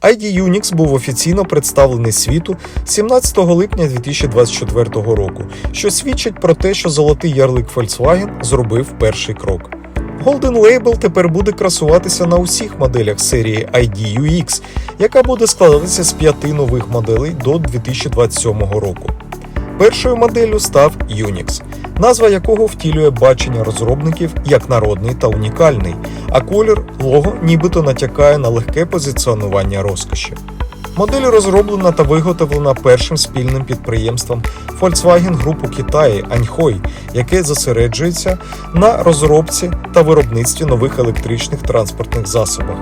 ID Unix був офіційно представлений світу 17 липня 2024 року, що свідчить про те, що золотий ярлик Volkswagen зробив перший крок. Golden Label тепер буде красуватися на усіх моделях серії ID UX, яка буде складатися з п'яти нових моделей до 2027 року. Першою моделлю став Unix, назва якого втілює бачення розробників як народний та унікальний, а колір лого нібито натякає на легке позиціонування розкоші. Модель розроблена та виготовлена першим спільним підприємством Volkswagen Group у Китаї Аньхой, яке зосереджується на розробці та виробництві нових електричних транспортних засобах.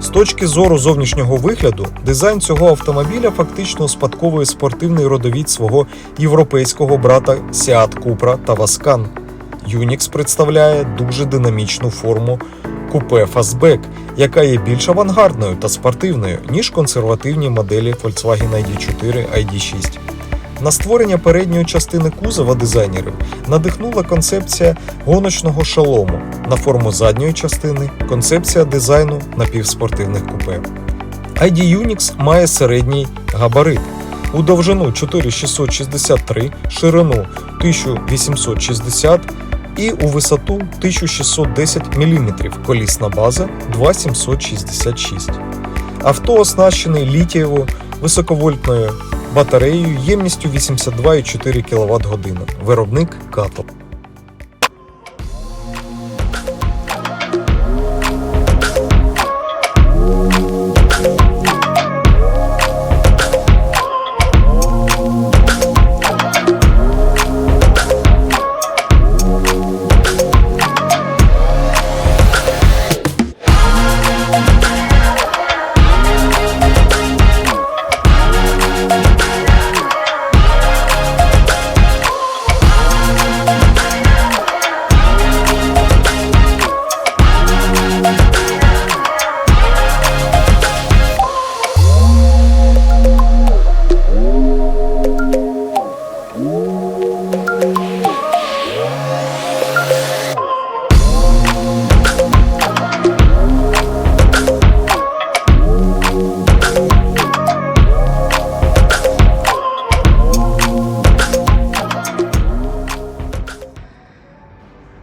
З точки зору зовнішнього вигляду, дизайн цього автомобіля фактично успадковує спортивний родовід свого європейського брата Seat Cupra та Vascan. Unix представляє дуже динамічну форму купе Fastback, яка є більш авангардною та спортивною, ніж консервативні моделі Volkswagen ID4 ID6. На створення передньої частини кузова дизайнерів надихнула концепція гоночного шолому, на форму задньої частини концепція дизайну напівспортивних купе. ID Unix має середній габарит у довжину 4663, ширину 1860 і у висоту 1610 мм, колісна база 2766. Авто оснащений літієво високовольтною батареєю ємністю 82,4 кВт години. Виробник Като.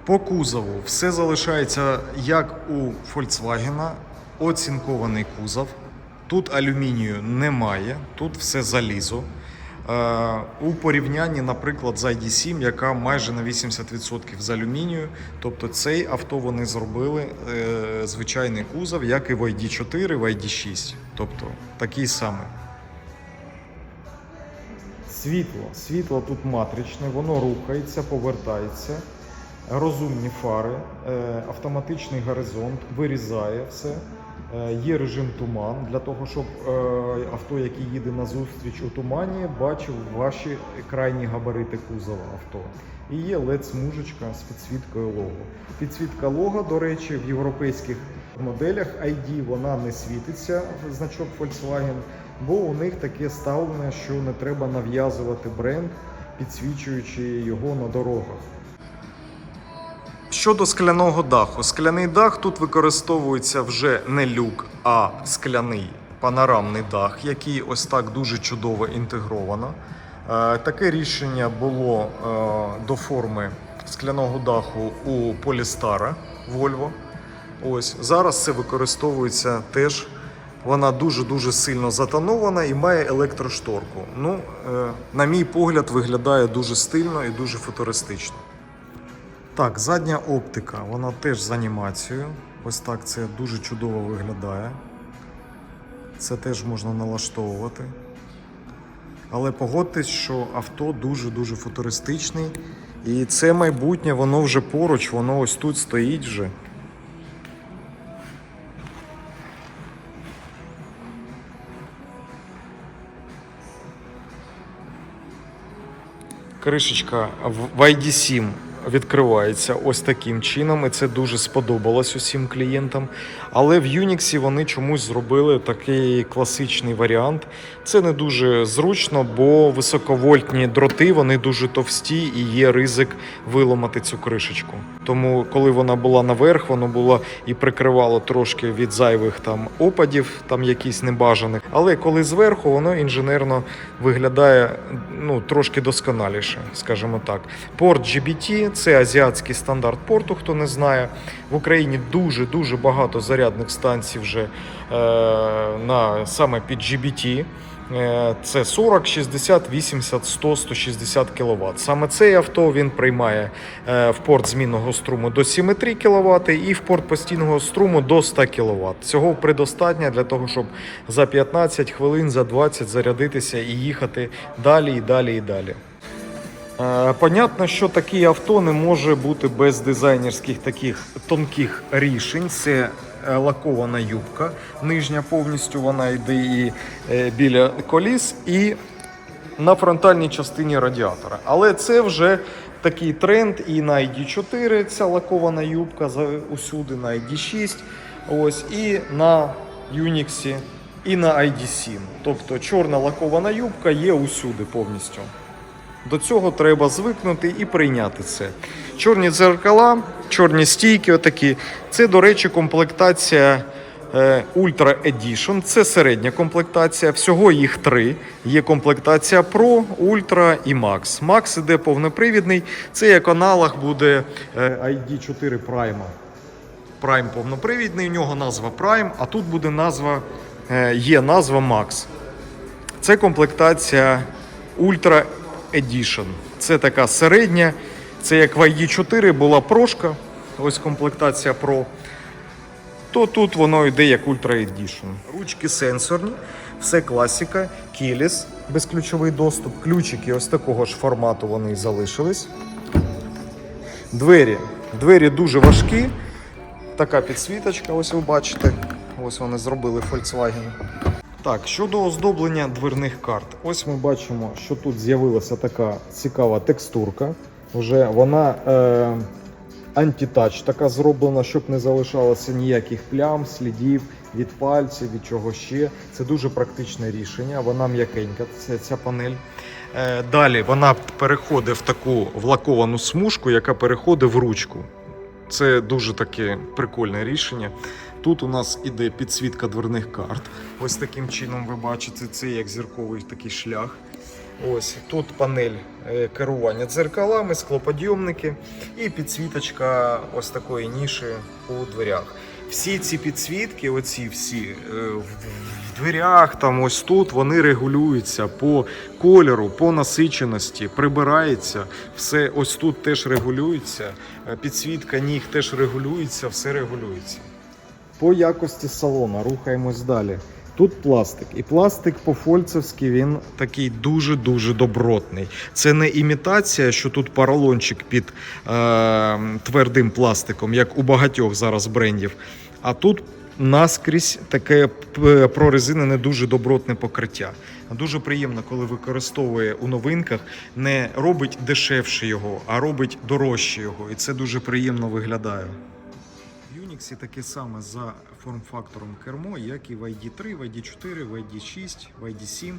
По кузову все залишається як у Volkswagen, оцінкований кузов. Тут алюмінію немає, тут все залізо. Е, у порівнянні, наприклад, з ID7, яка майже на 80% з алюмінію. Тобто цей авто вони зробили е, звичайний кузов, як і в ID4, в ID6. Тобто такий самий. Світло. Світло тут матричне, воно рухається, повертається. Розумні фари, е, автоматичний горизонт, вирізає все. Е, Є режим туман для того, щоб е, авто, яке їде на зустріч у тумані, бачив ваші крайні габарити кузова авто. І є led смужечка з підсвіткою лого. Підсвітка лого, до речі, в європейських моделях ID вона не світиться значок Volkswagen, бо у них таке ставлення, що не треба нав'язувати бренд, підсвічуючи його на дорогах. Щодо скляного даху, скляний дах тут використовується вже не люк, а скляний панорамний дах, який ось так дуже чудово інтегровано. Е, Таке рішення було е, до форми скляного даху у Polestar Volvo. Ось зараз це використовується теж. Вона дуже-дуже сильно затонована і має електрошторку. Ну, е, на мій погляд, виглядає дуже стильно і дуже футуристично. Так, задня оптика, вона теж з анімацією. Ось так це дуже чудово виглядає. Це теж можна налаштовувати. Але погодьтесь, що авто дуже-дуже футуристичний. І це майбутнє, воно вже поруч, воно ось тут стоїть вже. Кришечка в в ID7 відкривається ось таким чином, і це дуже сподобалось усім клієнтам. Але в Unix вони чомусь зробили такий класичний варіант. Це не дуже зручно, бо високовольтні дроти вони дуже товсті і є ризик виламати цю кришечку. Тому, коли вона була наверх, воно було і прикривало трошки від зайвих там опадів, там якісь небажаних. Але коли зверху, воно інженерно виглядає ну трошки досконаліше, скажімо так. Порт GBT – це азіатський стандарт порту, хто не знає. В Україні дуже дуже багато зарядних станцій вже е, на саме під GBT. Е, Це 40, 60, 80, 100, 160 кВт. Саме цей авто він приймає е, в порт змінного струму до 7,3 кВт і в порт постійного струму до 100 кВт. Цього предостатньо для того, щоб за 15 хвилин, за 20 зарядитися і їхати далі і далі і далі. Е, Понятно, що таке авто не може бути без дизайнерських таких тонких рішень. Це е, лакована юбка. Нижня повністю вона йде і е, біля коліс, і на фронтальній частині радіатора. Але це вже такий тренд і на ID4 ця лакована юбка усюди, на ID6, ось, і на Unix, і на ID7. Тобто чорна лакована юбка є усюди повністю. До цього треба звикнути і прийняти це. Чорні дзеркала, чорні стійки, отакі. Це, до речі, комплектація е, Ultra Edition. Це середня комплектація. Всього їх три. Є комплектація Pro, Ultra і Max. Max іде повнопривідний. Це як аналог буде е, ID4 Prime. Prime повнопривідний, у нього назва Prime, а тут буде назва, е, є назва Max. Це комплектація Ultra Edition. Це така середня. Це як в ID4 була прошка. Ось комплектація Pro. То тут воно йде як Ultra Edition. Ручки сенсорні, все класика, Keyless, безключовий доступ, ключики ось такого ж формату вони залишились. Двері. Двері дуже важкі. Така підсвіточка, ось ви бачите. Ось вони зробили Volkswagen. Так, щодо оздоблення дверних карт, ось ми бачимо, що тут з'явилася така цікава текстурка. Вже вона е, антитач така зроблена, щоб не залишалося ніяких плям, слідів від пальців, від чого ще. Це дуже практичне рішення. Вона м'якенька, ця, ця панель. Е, далі вона переходить в таку влаковану смужку, яка переходить в ручку. Це дуже таке прикольне рішення. Тут у нас іде підсвітка дверних карт. Ось таким чином ви бачите, це як зірковий такий шлях. Ось тут панель е, керування дзеркалами, склоподйомники і підсвіточка ось такої ніші у дверях. Всі ці підсвітки, оці всі е, в- дверях, там ось тут, вони регулюються по кольору, по насиченості, прибирається. Все ось тут теж регулюється. Е, Підсвітка ніг теж регулюється, все регулюється. По якості салона рухаємось далі. Тут пластик, і пластик по-фольцевськи він такий дуже-дуже добротний. Це не імітація, що тут поролончик під е, твердим пластиком, як у багатьох зараз брендів. А тут наскрізь таке п- прорезинене дуже добротне покриття. Дуже приємно, коли використовує у новинках, не робить дешевше його, а робить дорожче його. І це дуже приємно виглядає. В таке саме за форм-фактором кермо, як і в ID3, в ID4, в ID6, в ID7.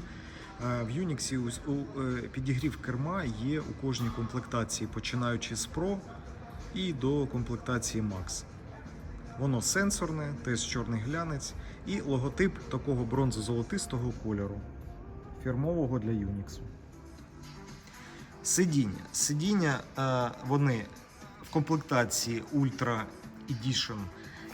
Е, В Unix е, підігрів керма є у кожній комплектації, починаючи з Pro і до комплектації Max. Воно сенсорне, теж чорний глянець і логотип такого бронзо-золотистого кольору, фірмового для Unix. Сидіння. Сидіння е, вони в комплектації Ultra Edition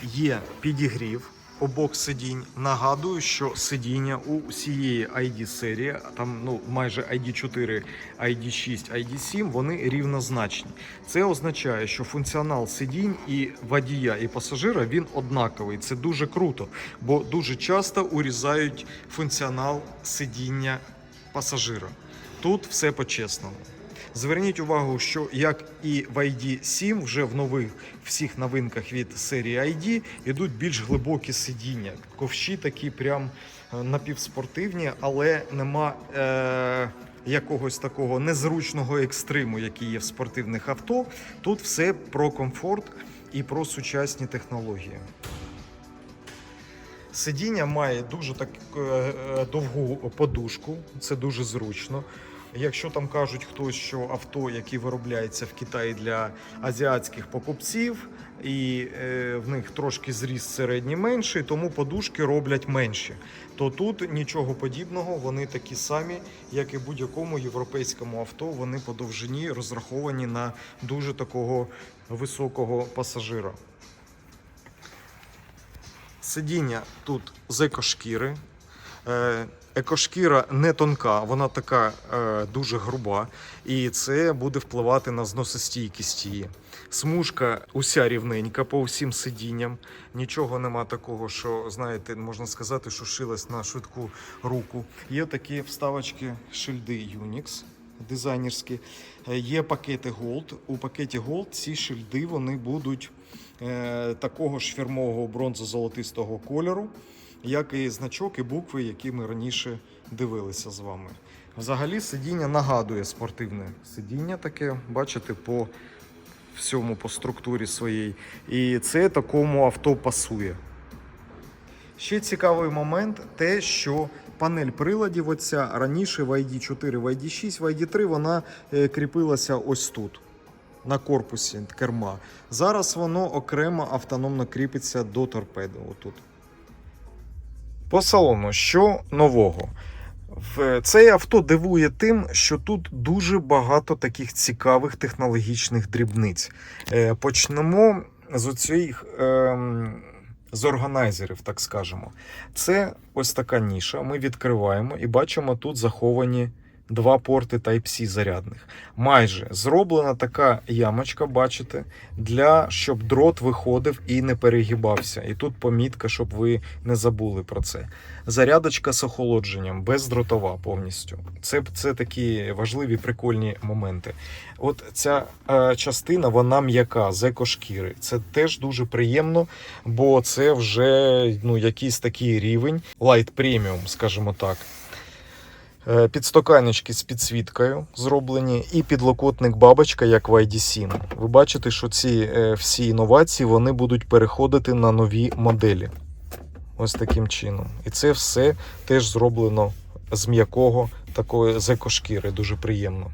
є підігрів обох сидінь. Нагадую, що сидіння у всієї ID серії, там ну майже ID4, ID6, ID7, вони рівнозначні. Це означає, що функціонал сидінь і водія, і пасажира він однаковий. Це дуже круто, бо дуже часто урізають функціонал сидіння пасажира. Тут все по-чесному. Зверніть увагу, що як і в ID7, вже в нових всіх новинках від серії ID йдуть більш глибокі сидіння. Ковші такі прям е, напівспортивні, але нема е, якогось такого незручного екстриму, який є в спортивних авто. Тут все про комфорт і про сучасні технології. Сидіння має дуже так е, е, довгу подушку, це дуже зручно. Якщо там кажуть хтось, що авто, яке виробляється в Китаї для азіатських покупців, і е, в них трошки зріст середній менший, тому подушки роблять менші. То тут нічого подібного, вони такі самі, як і будь-якому європейському авто. Вони по довжині розраховані на дуже такого високого пасажира. Сидіння тут з екошкіри. Екошкіра не тонка, вона така е, дуже груба, і це буде впливати на зносостійкість її. Смужка уся рівненька по всім сидінням. Нічого нема такого, що знаєте, можна сказати, що шилась на швидку руку. Є такі вставочки шильди Unix дизайнерські. Е, Є пакети Gold. У пакеті Gold ці шильди вони будуть е, такого ж фірмового бронзо-золотистого кольору, як і значок і букви, які ми раніше дивилися з вами. Взагалі сидіння нагадує спортивне сидіння таке, бачите, по всьому по структурі своїй. І це такому авто пасує. Ще цікавий момент те, що панель приладів оця раніше в ID4, в ID6, в ID3 вона е, кріпилася ось тут, на корпусі керма. Зараз воно окремо автономно кріпиться до торпеди. Отут. По салону, що нового? Цей авто дивує тим, що тут дуже багато таких цікавих технологічних дрібниць. Е, Почнемо з оцих ем, з органайзерів, так скажемо. Це ось така ніша. Ми відкриваємо і бачимо тут заховані два порти Type-C зарядних. Майже зроблена така ямочка, бачите, для щоб дрот виходив і не перегибався. І тут помітка, щоб ви не забули про це. Зарядочка з охолодженням, бездротова повністю. Це, це такі важливі прикольні моменти. От ця е, частина вона м'яка з екошкіри. Це теж дуже приємно, бо це вже ну, якийсь такий рівень, light premium, скажімо так. Е, Підстаканнички з підсвіткою зроблені, і підлокотник бабочка, як в ID7. Ви бачите, що ці е, всі інновації вони будуть переходити на нові моделі. Ось таким чином. І це все теж зроблено з м'якого такої з екошкіри. Дуже приємно.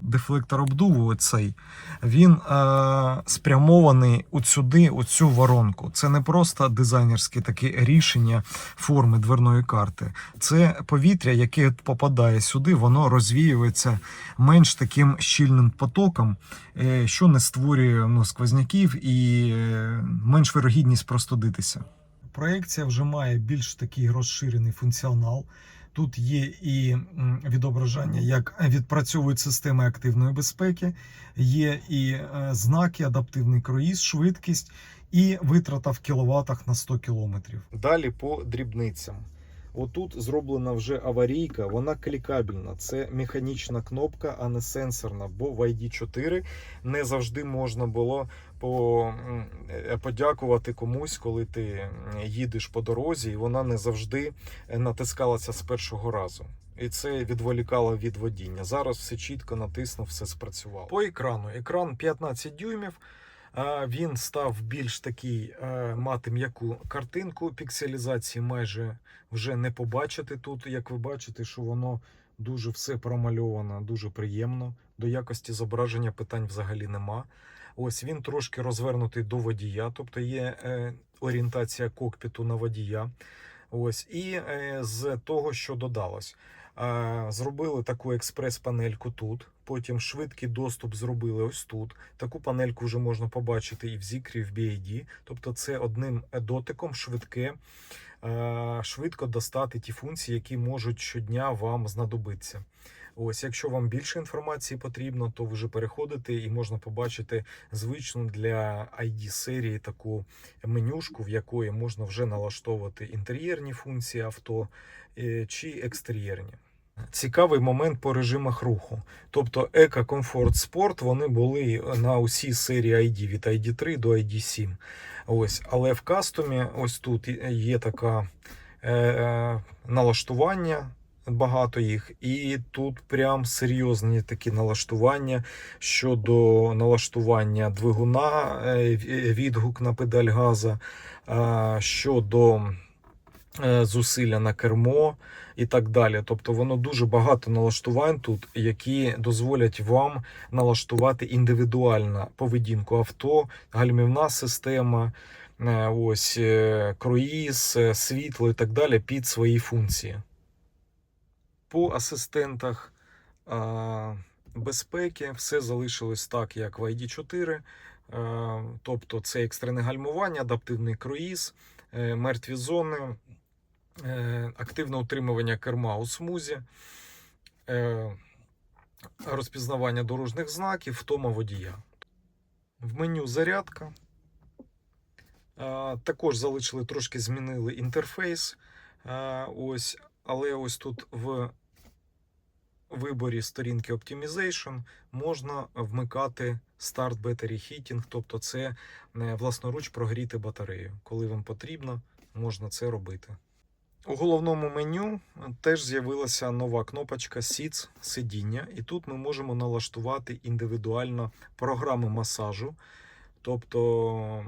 Дефлектор обдуву цей він е, спрямований от сюди, у цю воронку. Це не просто дизайнерське таке рішення форми дверної карти. Це повітря, яке попадає сюди, воно розвіюється менш таким щільним потоком, е, що не створює ну, сквозняків і е, менш вирогідність простудитися. Проекція вже має більш такий розширений функціонал. Тут є і м, відображання, як відпрацьовують системи активної безпеки, є і е, знаки, адаптивний круїз, швидкість і витрата в кіловатах на 100 кілометрів. Далі по дрібницям. Отут зроблена вже аварійка, вона клікабельна. Це механічна кнопка, а не сенсорна. Бо в ID4 не завжди можна було по, е, подякувати комусь, коли ти їдеш по дорозі, і вона не завжди е, натискалася з першого разу. І це відволікало від водіння. Зараз все чітко натиснув, все спрацювало. По екрану. Екран 15 дюймів. Він став більш такий е, мати м'яку картинку. Пікселізації майже вже не побачити тут. Як ви бачите, що воно дуже все промальовано, дуже приємно. До якості зображення питань взагалі нема. Ось він трошки розвернутий до водія, тобто є е, орієнтація кокпіту на водія. Ось і е, з того, що додалось. Е, Зробили таку експрес-панельку тут. Потім швидкий доступ зробили ось тут. Таку панельку вже можна побачити і в Zikri, і в BID. Тобто, це одним дотиком швидке, швидко достати ті функції, які можуть щодня вам знадобитися. Ось, якщо вам більше інформації потрібно, то ви вже переходите і можна побачити звичну для ID серії таку менюшку, в якої можна вже налаштовувати інтер'єрні функції авто е, чи екстер'єрні. Цікавий момент по режимах руху. Тобто Еко, Комфорт, Спорт вони були на усій серії ID від ID3 до ID7. Ось, але в кастомі ось тут є така е, е, налаштування багато їх, і тут прям серйозні такі налаштування щодо налаштування двигуна, е, відгук на педаль газа, е, щодо е, зусилля на кермо і так далі. Тобто воно дуже багато налаштувань тут, які дозволять вам налаштувати індивідуально поведінку авто, гальмівна система, ось круїз, світло і так далі під свої функції. По асистентах безпеки все залишилось так, як в ID4. Е, Тобто це екстрене гальмування, адаптивний круїз, е, мертві зони, е, активне утримування керма у смузі, е, розпізнавання дорожніх знаків, втома водія. В меню зарядка. Також залишили трошки змінили інтерфейс. Ось, але ось тут в виборі сторінки Optimization можна вмикати Start Battery Heating, тобто це е, власноруч прогріти батарею. Коли вам потрібно, можна це робити. У головному меню теж з'явилася нова кнопочка Seats сидіння, і тут ми можемо налаштувати індивідуально програми масажу, тобто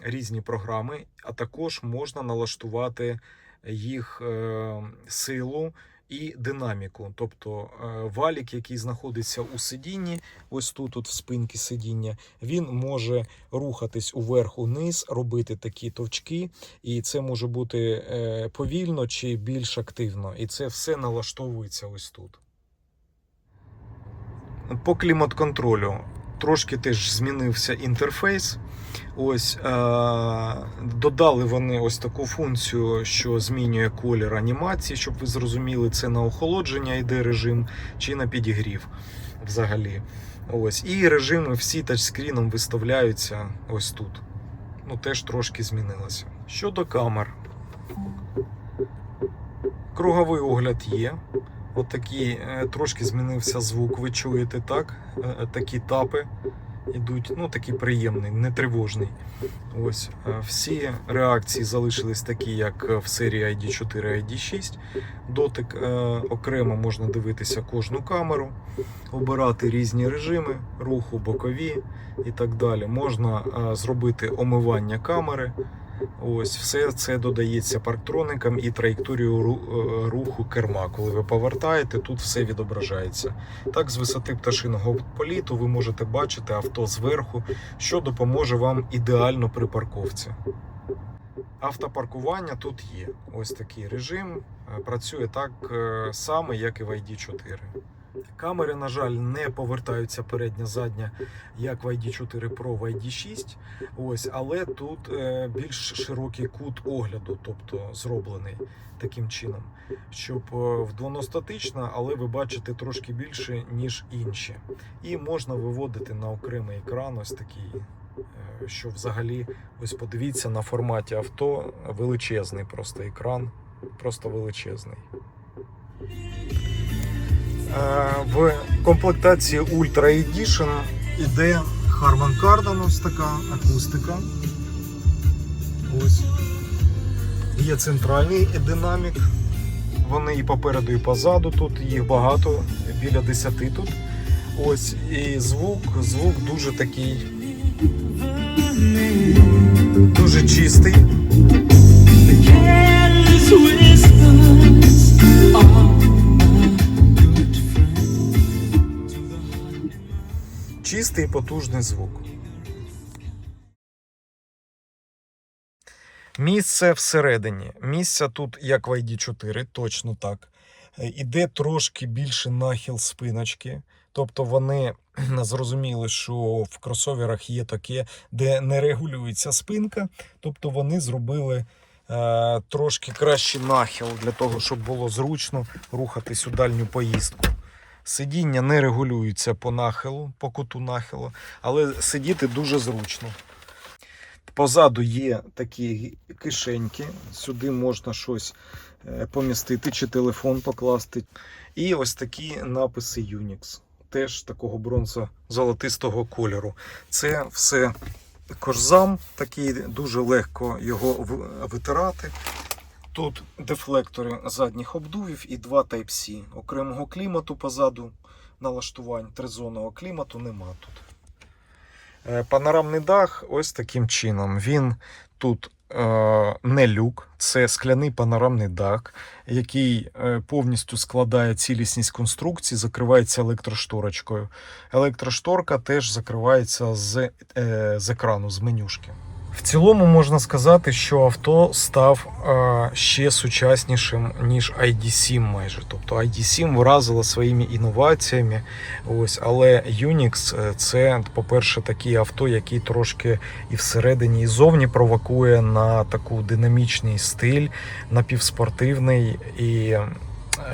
різні програми, а також можна налаштувати їх е, силу і динаміку. Тобто е, валік, який знаходиться у сидінні, ось тут, от в спинці сидіння, він може рухатись уверх-униз, робити такі товчки, і це може бути е, повільно чи більш активно. І це все налаштовується ось тут. По клімат-контролю трошки теж змінився інтерфейс. Ось е, додали вони ось таку функцію, що змінює колір анімації, щоб ви зрозуміли, це на охолодження йде режим чи на підігрів взагалі. Ось. І режими всі тачскріном виставляються ось тут. Ну, теж трошки змінилося. Щодо камер, круговий огляд є. Отакий е, трошки змінився звук, ви чуєте, так? Е, Такі тапи ідуть, ну такий приємний, не тривожний. Ось е, всі реакції залишились такі, як в серії ID4 ID6. Дотик е, окремо можна дивитися кожну камеру, обирати різні режими руху, бокові і так далі. Можна е, зробити омивання камери. Ось все це додається парктроникам і траєкторію е, руху керма. Коли ви повертаєте, тут все відображається. Так, з висоти пташиного політу ви можете бачити авто зверху, що допоможе вам ідеально при парковці. Автопаркування тут є. Ось такий режим. е, Працює так е, само, як і в ID4. Камери, на жаль, не повертаються передня задня, як в ID4 Pro в ID6. Ось, але тут е, більш широкий кут огляду, тобто зроблений таким чином, щоб е, вдвоно статично, але ви бачите трошки більше, ніж інші. І можна виводити на окремий екран ось такий. е, Що взагалі, ось подивіться на форматі авто величезний просто екран, просто величезний. Е, В комплектації Ultra Edition іде Harman Kardon ось така акустика. Ось. Є центральний динамік. Вони і попереду, і позаду тут, їх багато, біля 10 тут. Ось, і звук, звук дуже такий. Дуже чистий. Чистий і потужний звук. Місце всередині. Місця тут, як в ID4, точно так. Е, Іде трошки більше нахил спиночки. Тобто вони зрозуміли, що в кросоверах є таке, де не регулюється спинка. Тобто вони зробили е, трошки кращий нахил для того, щоб було зручно рухатись у дальню поїздку. Сидіння не регулюється по нахилу, по куту нахилу, але сидіти дуже зручно. Позаду є такі кишеньки, сюди можна щось е, помістити чи телефон покласти. І ось такі написи Unix, теж такого бронзо-золотистого кольору. Це все кожзам, такий дуже легко його витирати. Тут дефлектори задніх обдувів і два Type-C. Окремого клімату позаду налаштувань тризонного клімату нема тут. Е, Панорамний дах ось таким чином. Він тут е, не люк, це скляний панорамний дах, який е, повністю складає цілісність конструкції, закривається електрошторочкою. Електрошторка теж закривається з, з екрану, з менюшки. В цілому можна сказати, що авто став е, ще сучаснішим, ніж ID7 майже. Тобто ID7 вразило своїми інноваціями. Ось, але Unix е, це, по-перше, такі авто, які трошки і всередині, і зовні провокує на таку динамічний стиль, напівспортивний і.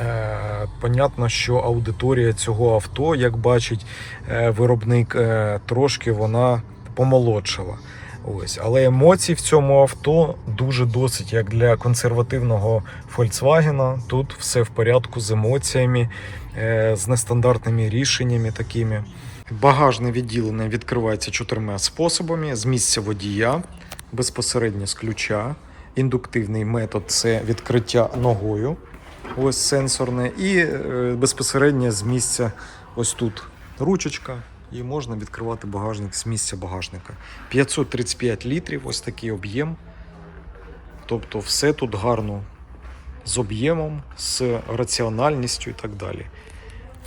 Е, понятно, що аудиторія цього авто, як бачить виробник, трошки вона помолодшала. Ось, але емоцій в цьому авто дуже досить, як для консервативного Volkswagen. Тут все в порядку з емоціями, е, з нестандартними рішеннями такими. Багажне відділення відкривається чотирма способами: з місця водія, безпосередньо з ключа. Індуктивний метод це відкриття ногою, ось сенсорне, і е, безпосередньо з місця ось тут ручечка, і можна відкривати багажник з місця багажника. 535 літрів, ось такий об'єм. Тобто все тут гарно з об'ємом, з раціональністю і так далі.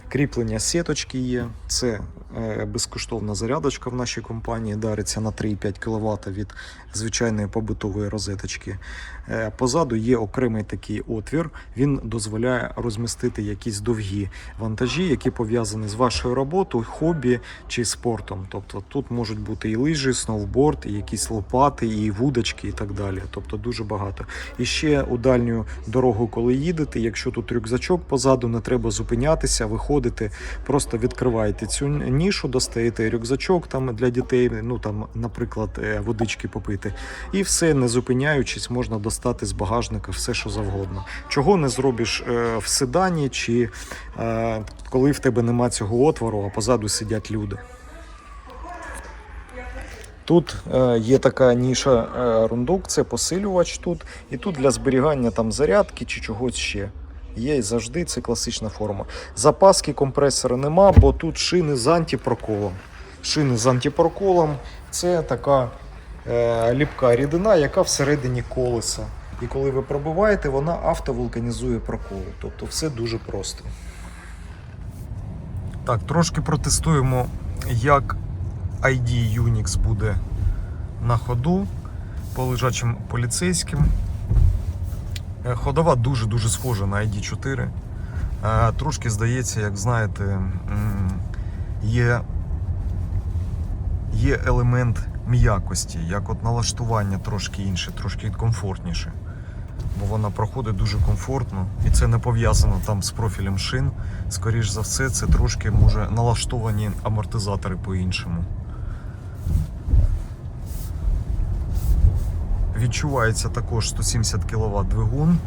Кріплення сіточки є. Це е, безкоштовна зарядочка в нашій компанії. Дариться на 3,5 кВт від звичайної побутової розеточки. Е, позаду є окремий такий отвір. Він дозволяє розмістити якісь довгі вантажі, які пов'язані з вашою роботою, хобі чи спортом. Тобто тут можуть бути і лижі, сноуборд, і якісь лопати, і вудочки, і так далі. Тобто дуже багато. І ще у дальню дорогу, коли їдете, якщо тут рюкзачок позаду, не треба зупинятися, виходити, просто відкриваєте цю нішу, достаєте рюкзачок там для дітей, ну там, наприклад, е, водички попити. І все, не зупиняючись, можна достати з багажника все, що завгодно. Чого не зробиш е, в седані, чи е, коли в тебе нема цього отвору, а позаду сидять люди. Тут е, є така ніша рундук, це посилювач тут, і тут для зберігання там зарядки чи чогось ще. Є і завжди це класична форма. Запаски компресора нема, бо тут шини з антипроколом. Шини з антипроколом це така ліпка рідина, яка всередині колеса. І коли ви пробиваєте, вона автовулканізує прокол. Тобто все дуже просто. Так, трошки протестуємо, як ID Unix буде на ходу по лежачим поліцейським. Е, Ходова дуже-дуже схожа на ID4. Е, Трошки здається, як знаєте, є, є елемент м'якості, як от налаштування трошки інше, трошки комфортніше. Бо вона проходить дуже комфортно і це не пов'язано там з профілем шин. Скоріш за все, це трошки може налаштовані амортизатори по-іншому. Відчувається також 170 кВт двигун.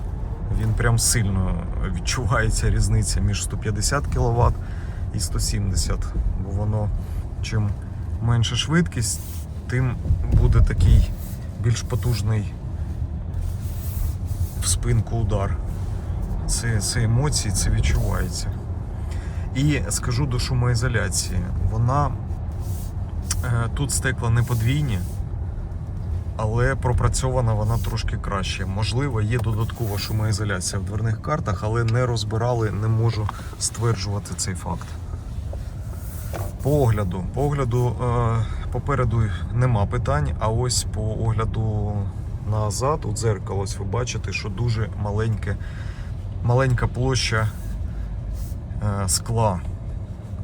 Він прям сильно відчувається різниця між 150 кВт і 170. Бо воно чим менша швидкість, тим буде такий більш потужний в спинку удар. Це, це емоції, це відчувається. І скажу до шумоізоляції. Вона е, тут стекла не подвійні, але пропрацьована вона трошки краще. Можливо, є додаткова шумоізоляція в дверних картах, але не розбирали, не можу стверджувати цей факт. По огляду. По е, попереду нема питань, а ось по огляду назад, у дзеркало, ось ви бачите, що дуже маленьке, маленька площа е, скла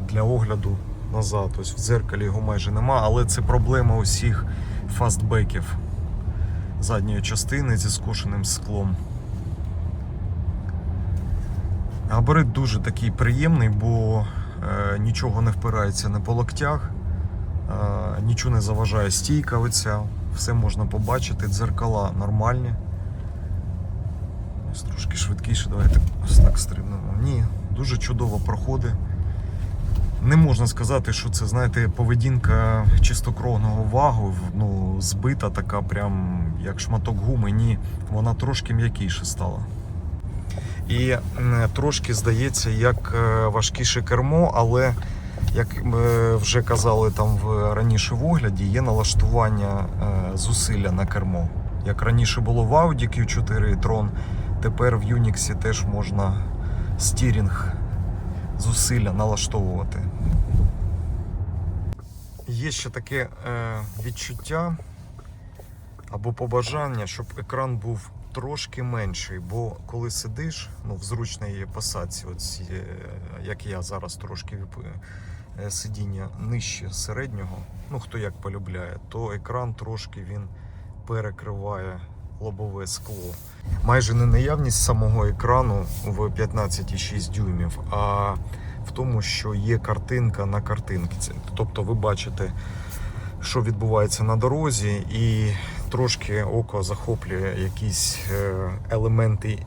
для огляду назад. Ось в дзеркалі його майже нема, але це проблема усіх фастбеків задньої частини зі скошеним склом. Габарит дуже такий приємний, бо нічого не впирається не по локтях, е, нічого не заважає стійка оця, все можна побачити, дзеркала нормальні. Ось трошки швидкіше, давайте ось так стрибнемо. Ні, дуже чудово проходить. Не можна сказати, що це, знаєте, поведінка чистокровного вагу, ну, збита така, прям як шматок гуми. Ні, вона трошки м'якіше стала. І трошки здається, як е, важкіше кермо, але як ми вже казали там в раніше в огляді, є налаштування е, зусилля на кермо. Як раніше було в Audi Q4 і Tron, тепер в Unix теж можна стірінг зусилля налаштовувати. Є ще таке е, відчуття або побажання, щоб екран був трошки менший, бо коли сидиш ну, в зручній посадці, от, е, як я зараз трошки е, сидіння нижче середнього, ну хто як полюбляє, то екран трошки він перекриває лобове скло. Майже не наявність самого екрану в 15,6 дюймів, а в тому, що є картинка на картинці. Тобто ви бачите, що відбувається на дорозі, і трошки око захоплює якісь е, елементи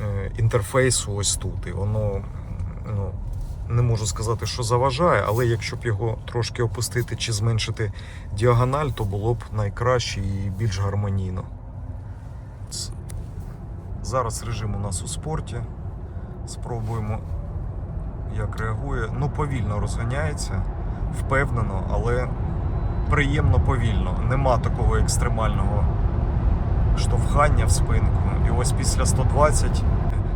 е, інтерфейсу ось тут. І воно ну, не можу сказати, що заважає, але якщо б його трошки опустити чи зменшити діагональ, то було б найкраще і більш гармонійно. Зараз режим у нас у спорті. Спробуємо, як реагує. Ну, повільно розганяється, впевнено, але приємно повільно. Нема такого екстремального штовхання в спинку. І ось після 120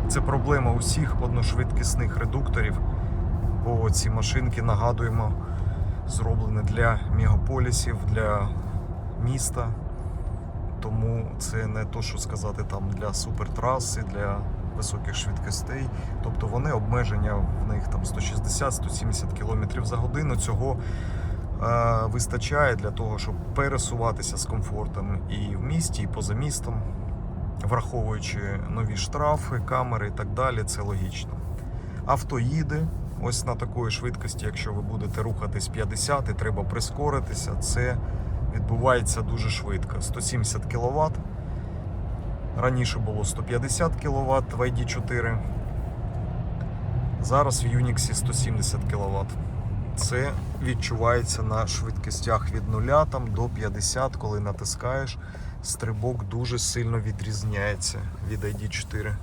це проблема усіх одношвидкісних редукторів. Бо ці машинки, нагадуємо, зроблені для мегаполісів, для міста. Тому це не то, що сказати там для супертраси, для високих швидкостей. Тобто вони обмеження в них там 160-170 км за годину. Цього вистачає для того, щоб пересуватися з комфортом і в місті, і поза містом, враховуючи нові штрафи, камери і так далі, це логічно. Авто їде. Ось на такої швидкості, якщо ви будете рухатись 50 і треба прискоритися, це відбувається дуже швидко. 170 кВт. Раніше було 150 кВт в ID4. Зараз в Unix 170 кВт. Це відчувається на швидкостях від 0 там, до 50, коли натискаєш, стрибок дуже сильно відрізняється від ID4.